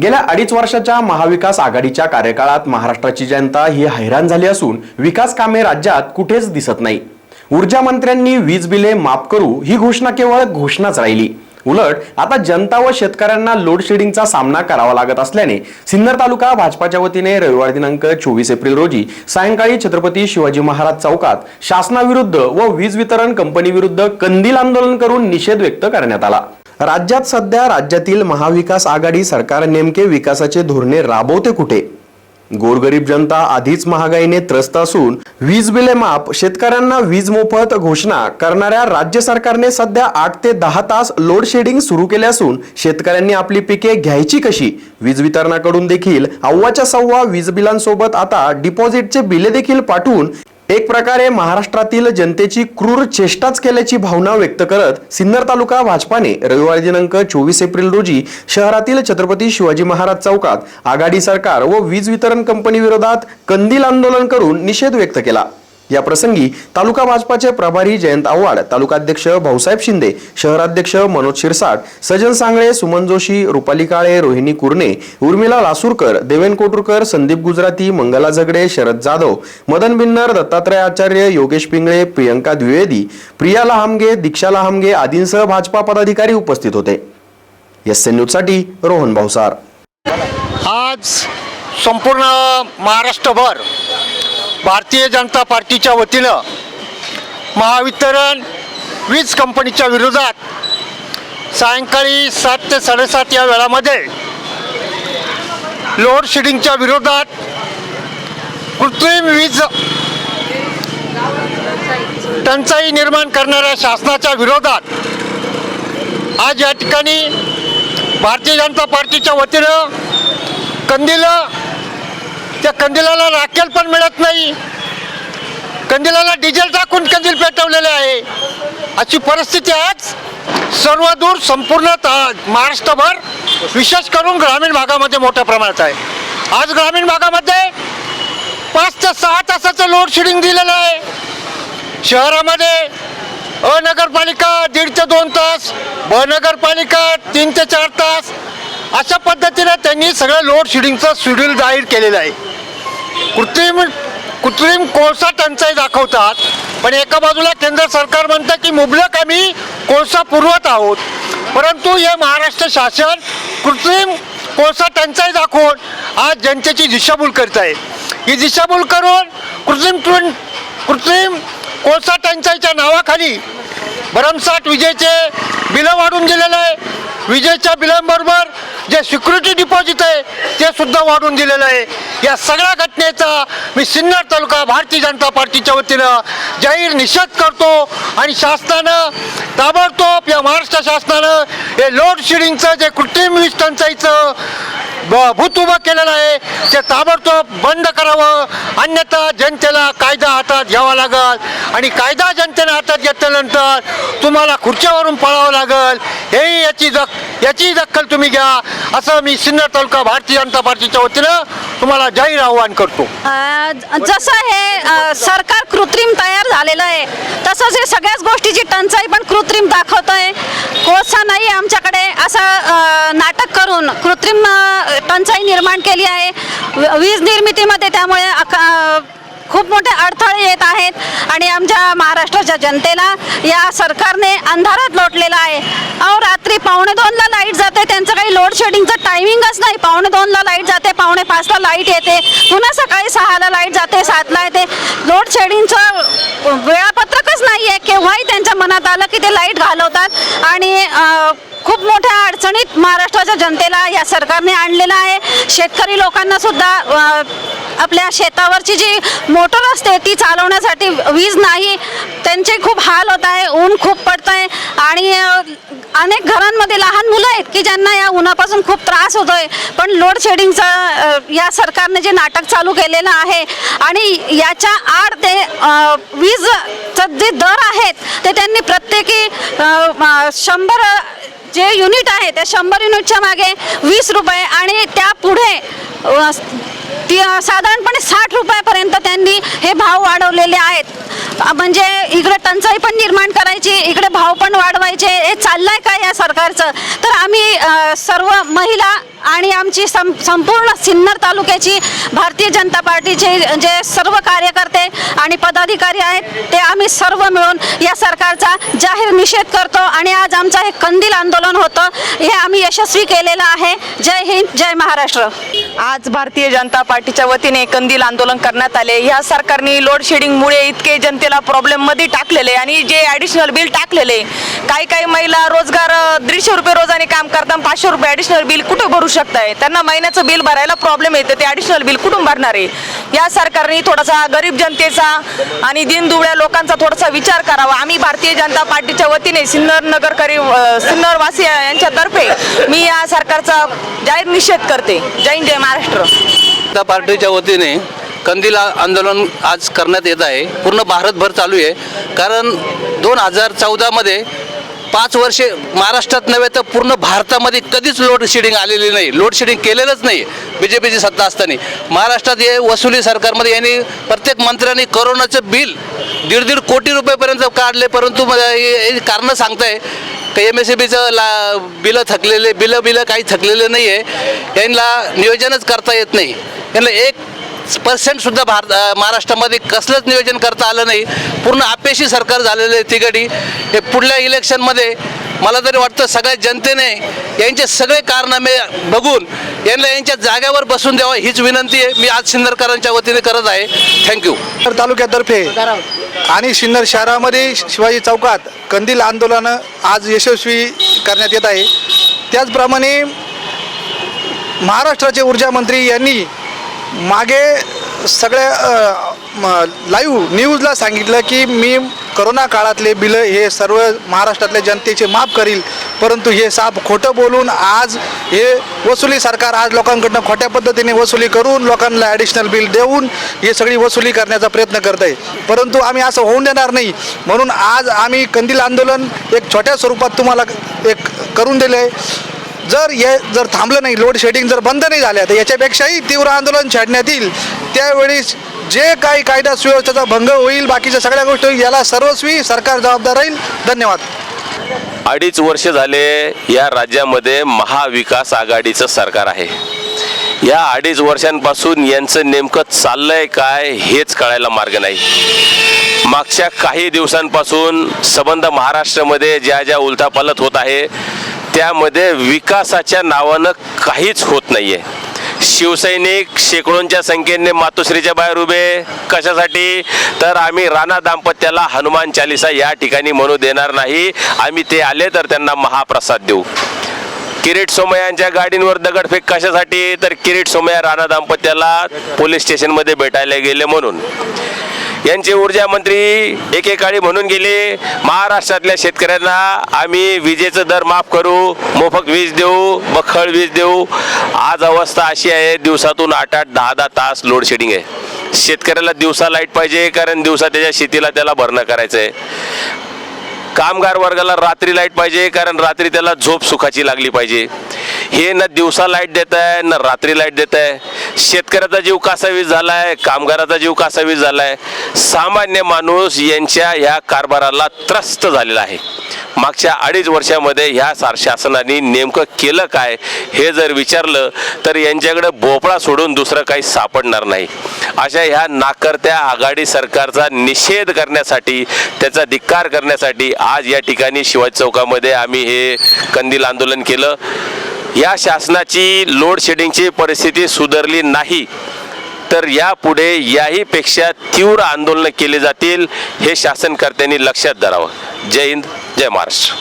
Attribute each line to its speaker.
Speaker 1: गेल्या अडीच वर्षाच्या महाविकास आघाडीच्या कार्यकाळात महाराष्ट्राची जनता ही हैराण झाली असून विकास कामे राज्यात कुठेच दिसत नाही. ऊर्जा मंत्र्यांनी वीज बिले माफ करू ही घोषणा केवळ घोषणाच राहिली. उलट आता जनता व शेतकऱ्यांना लोडशेडिंगचा सामना करावा लागत असल्याने सिन्नर तालुका भाजपाच्या वतीने रविवार दिनांक चोवीस एप्रिल रोजी सायंकाळी छत्रपती शिवाजी महाराज चौकात शासनाविरुद्ध व वीज वितरण कंपनीविरुद्ध कंदील आंदोलन करून निषेध व्यक्त करण्यात आला. राज्यात सध्या राज्यातील महाविकास आघाडी सरकार नेमके विकासाचे धोरणे राबवते कुठे? गोरगरीब जनता आधीच महागाईने त्रस्त असून वीज बिले माफ शेतकऱ्यांना वीज मोफत घोषणा करणाऱ्या राज्य सरकारने सध्या आठ ते दहा तास लोड शेडिंग सुरू केले असून शेतकऱ्यांनी आपली पिके घ्यायची कशी? वीज वितरणाकडून देखील अव्वाच्या सव्वा वीज बिलांसोबत आता डिपॉझिटचे बिले देखील पाठवून एक प्रकारे महाराष्ट्रातील जनतेची क्रूर चेष्टाच केल्याची भावना व्यक्त करत सिन्नर तालुका भाजपाने रविवारी दिनांक चोवीस एप्रिल रोजी शहरातील छत्रपती शिवाजी महाराज चौकात आघाडी सरकार व वीज वितरण कंपनी विरोधात कंदील आंदोलन करून निषेध व्यक्त केला. या प्रसंगी तालुका भाजपाचे प्रभारी जयंत आव्हाड तालुकाध्यक्ष भाऊसाहेब शिंदे शहराध्यक्ष मनोज शिरसाट सजन सांगळे सुमन जोशी रुपाली काळे रोहिणी कुर्णे उर्मिला लासूरकर देवेन कोटुरकर संदीप गुजराती मंगला झगडे शरद जाधव मदन बिन्नर दत्तात्रय आचार्य योगेश पिंगळे प्रियंका द्विवेदी प्रिया लहामगे दीक्षा लहामगे आदींसह भाजपा पदाधिकारी उपस्थित होते. एस एन न्यूजसाठी रोहन भाऊसार.
Speaker 2: आज संपूर्ण महाराष्ट्रभर भारतीय जनता पार्टीच्या वतीनं महावितरण वीज कंपनीच्या विरोधात सायंकाळी सात ते साडेसात या वेळामध्ये लोड शेडिंगच्या विरोधात कृत्रिम वीज टंचाई निर्माण करणाऱ्या शासनाच्या विरोधात आज या ठिकाणी भारतीय जनता पार्टीच्या वतीनं कंदील त्या कंदिलाला राखेल पण मिळत नाही. कंदिलाला डिझेल टाकून कंदील पेटवलेले आहे. अशी परिस्थिती आज सर्वदूर संपूर्ण ता- महाराष्ट्रभर विशेष करून ग्रामीण भागामध्ये मोठ्या प्रमाणात आहे. आज ग्रामीण भागामध्ये पाच ते सहा तासाचं लोड शेडिंग दिलेलं आहे. शहरामध्ये अ नगरपालिका दीड ते दोन तास ब नगरपालिका तीन ते चार तास अशा पद्धतीने त्यांनी सगळं लोड शेडिंगचं शेड्यूल जाहीर केलेलं आहे. कृत्रिम कृत्रिम कोळसा टंचाई दाखवतात. पण एका बाजूला केंद्र सरकार म्हणतं की मुबलक आम्ही कोळसा पुरवत आहोत. परंतु हे महाराष्ट्र शासन कृत्रिम कोळसा टंचाई दाखवून आज जनतेची दिशाभूल करत आहे ही दिशाभूल करून कृत्रिम कृत्रिम कोळसा टंचाईच्या नावाखाली भरमसाठ विजेचे बिलं वाढून दिलेलं आहे. विजेच्या बिलांबरोबर जे सिक्युरिटी डिपॉझिट आहे ते सुद्धा वाढून दिलेलं आहे. या सगळ्या घटनेचा मी सिन्नर तालुका भारतीय जनता पार्टीच्या वतीनं जाहीर निषेध करतो आणि शासनानं ताबडतोब या महाराष्ट्र शासनानं हे लोड शेडिंगचं जे कृत्रिम वीज टंचाईचं भूत उभं केलेलं आहे. ते ताबडतोब बंद करावं. अन्यथा जनतेला कायदा हातात घ्यावा लागल. आणि कायदा जनतेने हातात घेतल्यानंतर तुम्हाला खुर्च्यावरून पळावं लागल. हेही याची दख याची दखल तुम्ही घ्या. असं मी सिन्नर तालुका भारतीय जनता पार्टीच्या वतीनं तुम्हाला जाहीर आव्हान करतो.
Speaker 3: जसं हे सरकार कृत्रिम तयार झालेलं आहे तसंच हे सगळ्याच गोष्टीची टंचाई पण कृत्रिम दाखवत आहे कोळसा नाही आमच्याकडे. असं नाटक करून कृत्रिम टंचाई निर्माण केली आहे. व- वीज निर्मितीमध्ये त्यामुळे खूप मोठे अडथळे येत आहेत. आणि आमच्या महाराष्ट्राच्या जनतेला या सरकारने अंधारात लोटलेला आहे. अहो रात्री पावणे दोनला लाइट जाते. त्यांचं काही लोड शेडिंगचं टायमिंगच नाही. पावणे दोनला लाइट जाते पावणे पाचला लाइट येते. पुन्हा सकाळी सहाला लाइट जाते सातला येते. लोड शेडिंगचं वेळापत्रकच नाही आहे केव्हाही त्यांच्या मनात आलं की ते लाइट घालवतात. आणि खूप मोठ्या अडचणीत महाराष्ट्राच्या जनतेला या सरकारने आणलेलं आहे. शेतकरी लोकांना सुद्धा आपल्या शेतावरची जी मोटर असते ती चालवण्यासाठी वीज नाही. त्यांचे खूप हाल होत आहे ऊन खूप पडत आहे आणि अनेक घरांमध्ये लहान मुलं आहेत की ज्यांना या उन्हापासून खूप त्रास होतोय. पण लोड शेडिंगचं या सरकारने जे नाटक चालू केलेलं आहे आणि याच्या आड ते वीजचं जे दर आहेत ते त्यांनी प्रत्येकी शंभर जे युनिट आहे त्या शंभर युनिटच्या मागे वीस रुपये आणि त्या पुढे ती साधारणपणे साठ रुपयापर्यंत त्यांनी हे भाव वाढवलेले आहेत. म्हणजे इकडे टंचाई पण निर्माण करायची इकडे भाव पण वाढवायचे हे चाललंय का या सरकारचं? तर आम्ही सर्व महिला आणि आमची सं संपूर्ण सिन्नर तालुक्याची भारतीय जनता पार्टीचे जे सर्व कार्यकर्ते आणि पदाधिकारी आहेत ते आम्ही सर्व मिळून या सरकारचा जाहीर निषेध करतो आणि आज आमचं हे कंदील आंदोलन होतं हे आम्ही यशस्वी केलेलं आहे. जय हिंद जय महाराष्ट्र.
Speaker 4: आज भारतीय जनता पार्टीच्या वतीने कंदील आंदोलन करण्यात आले. या सरकारने लोडशेडिंगमुळे इतके जनतेला प्रॉब्लेममध्ये टाकलेले आणि जे ॲडिशनल बिल टाकलेले काही काही महिला रोजगार अं, रुपये पाचशे रुपये ॲडिशनल बिल कुठे भरू शकताय? त्यांना महिन्याचं बिल भरायला प्रॉब्लेम येते ते ॲडिशनल बिल कुठून भरणार आहे? या सरकारने थोडासा गरीब जनतेचा आणि दिनदुबळ्या लोकांचा थोडासा विचार करावा. आम्ही भारतीय जनता पार्टीच्या वतीने सिन्नर नगरकरी सिन्नरवासी यांच्यातर्फे मी या सरकारचा जाहीर निषेध करते. जय हिंद, जय महाराष्ट्र.
Speaker 5: जनता पार्टीच्या वतीने कंदील आंदोलन आज करण्यात येत आहे. पूर्ण भारतभर चालू आहे. कारण दोन हजार चौदामध्ये पाच वर्षे महाराष्ट्रात नव्हे तर पूर्ण भारतामध्ये कधीच लोडशेडिंग आलेली नाही. लोडशेडिंग केलेलंच नाही बी जे पीची सत्ता असताना. महाराष्ट्रात हे वसुली सरकारमध्ये यांनी प्रत्येक मंत्र्यांनी करोनाचं बिल दीड दीड कोटी रुपयेपर्यंत काढले परंतु हे कारणं सांगताय का एम एस सी बीचं ला बिलं थकलेले बिलं बिलं काही थकलेले नाही आहे यांना नियोजनच करता येत नाही. यांना एक पर्सेंट सुद्धा भारत महाराष्ट्रामध्ये कसलंच नियोजन करता आलं नाही. पूर्ण अपेशी सरकार झालेलं आहे तिघडी. हे पुढल्या इलेक्शनमध्ये मला तरी वाटतं सगळ्या जनतेने यांचे सगळे कारनामे बघून यांना यांच्या जाग्यावर बसून द्यावं हीच विनंती आहे. मी आज सिन्नरकरांच्या वतीने करत आहे. थँक्यू
Speaker 6: सिन्नर तालुक्यातर्फे आणि सिन्नर शहरामध्ये शिवाजी चौकात कंदील आंदोलन आज यशस्वी करण्यात येत आहे. त्याचप्रमाणे महाराष्ट्राचे ऊर्जा मंत्री यांनी मागे सगळ्या लाईव्ह न्यूजला सांगितलं की मी करोना काळातले बिलं हे सर्व महाराष्ट्रातल्या जनतेचे माफ करील परंतु हे साप खोटं बोलून आज हे वसुली सरकार आज लोकांकडनं खोट्या पद्धतीने वसुली करून लोकांना ॲडिशनल बिल देऊन हे सगळी वसुली करण्याचा प्रयत्न करत आहे. परंतु आम्ही असं होऊन देणार नाही. म्हणून आज आम्ही कंदील आंदोलन एक छोट्या स्वरूपात तुम्हाला एक करून दिलं आहे जर हे जर थांबलं नाही लोड शेडिंग जर बंद नाही झाल्या तर याच्यापेक्षाही तीव्र आंदोलन छेडण्यात येईल. त्यावेळी जे काही कायदा सुव्यवस्थेचा भंग होईल बाकीच्या सगळ्या गोष्टी होईल, याला सर्वस्वी सरकार जबाबदार राहील. धन्यवाद.
Speaker 7: अडीच वर्ष झाले या राज्यामध्ये महाविकास आघाडीचं सरकार आहे. या अडीच वर्षांपासून यांचं नेमकं चाललंय काय हेच कळायला मार्ग नाही. मागच्या काही दिवसांपासून संबंध महाराष्ट्रामध्ये ज्या ज्या उलथापालत होत आहे त्यामध्ये विकासाच्या नावानं काहीच होत नाहीये. शिवसैनिक शेकडोंच्या संख्येने मातोश्रीच्या बाहेर उभे. कशासाठी? तर आम्ही राणा दाम्पत्याला हनुमान चालिसा या ठिकाणी म्हणू देणार नाही. आम्ही ते आले तर त्यांना महाप्रसाद देऊ. किरीट सोमयांच्या गाडींवर दगडफेक कशासाठी? तर किरीट सोमया राणा दाम्पत्याला पोलीस स्टेशनमध्ये भेटायला गेले म्हणून. यांचे ऊर्जा मंत्री एकेकाळी म्हणून गेले. महाराष्ट्रातल्या शेतकऱ्यांना आम्ही विजेचं दर माफ करू मोफत वीज देऊ बखळ वीज देऊ. आज अवस्था अशी आहे दिवसातून आठ आठ दहा दहा तास लोड शेडिंग आहे. शेतकऱ्याला दिवसा लाइट पाहिजे कारण दिवसा त्याच्या शेतीला त्याला भरणं करायचं आहे कामगार वर्गाला रात्री लाइट पाहिजे कारण रात्री त्याला झोप सुखाची लागली पाहिजे. हे न दिवसा लाइट देत आहे न रात्री लाइट देत आहे शेतकऱ्याचा जीव कासावीस झालाय कामगाराचा जीव कासावीस झालाय सामान्य माणूस यांच्या ह्या कारभाराला त्रस्त झालेला आहे. मागच्या अडीच वर्षामध्ये ह्या सार शासनाने नेमकं केलं काय हे जर विचारलं तर यांच्याकडे भोपळा सोडून दुसरं काही सापडणार नाही. अशा ह्या नाकर्त्या आघाडी सरकारचा निषेध करण्यासाठी त्याचा धिक्कार करण्यासाठी आज या ठिकाणी शिवाजी चौकामध्ये आम्ही हे कंदील आंदोलन केलं. या शासनाची लोड शेडिंगची परिस्थिती सुधारली नाही तर यापुढे याहीपेक्षा तीव्र आंदोलनं केली जातील हे शासनकर्त्यांनी लक्षात धरावं. जय हिंद जय महाराष्ट्र.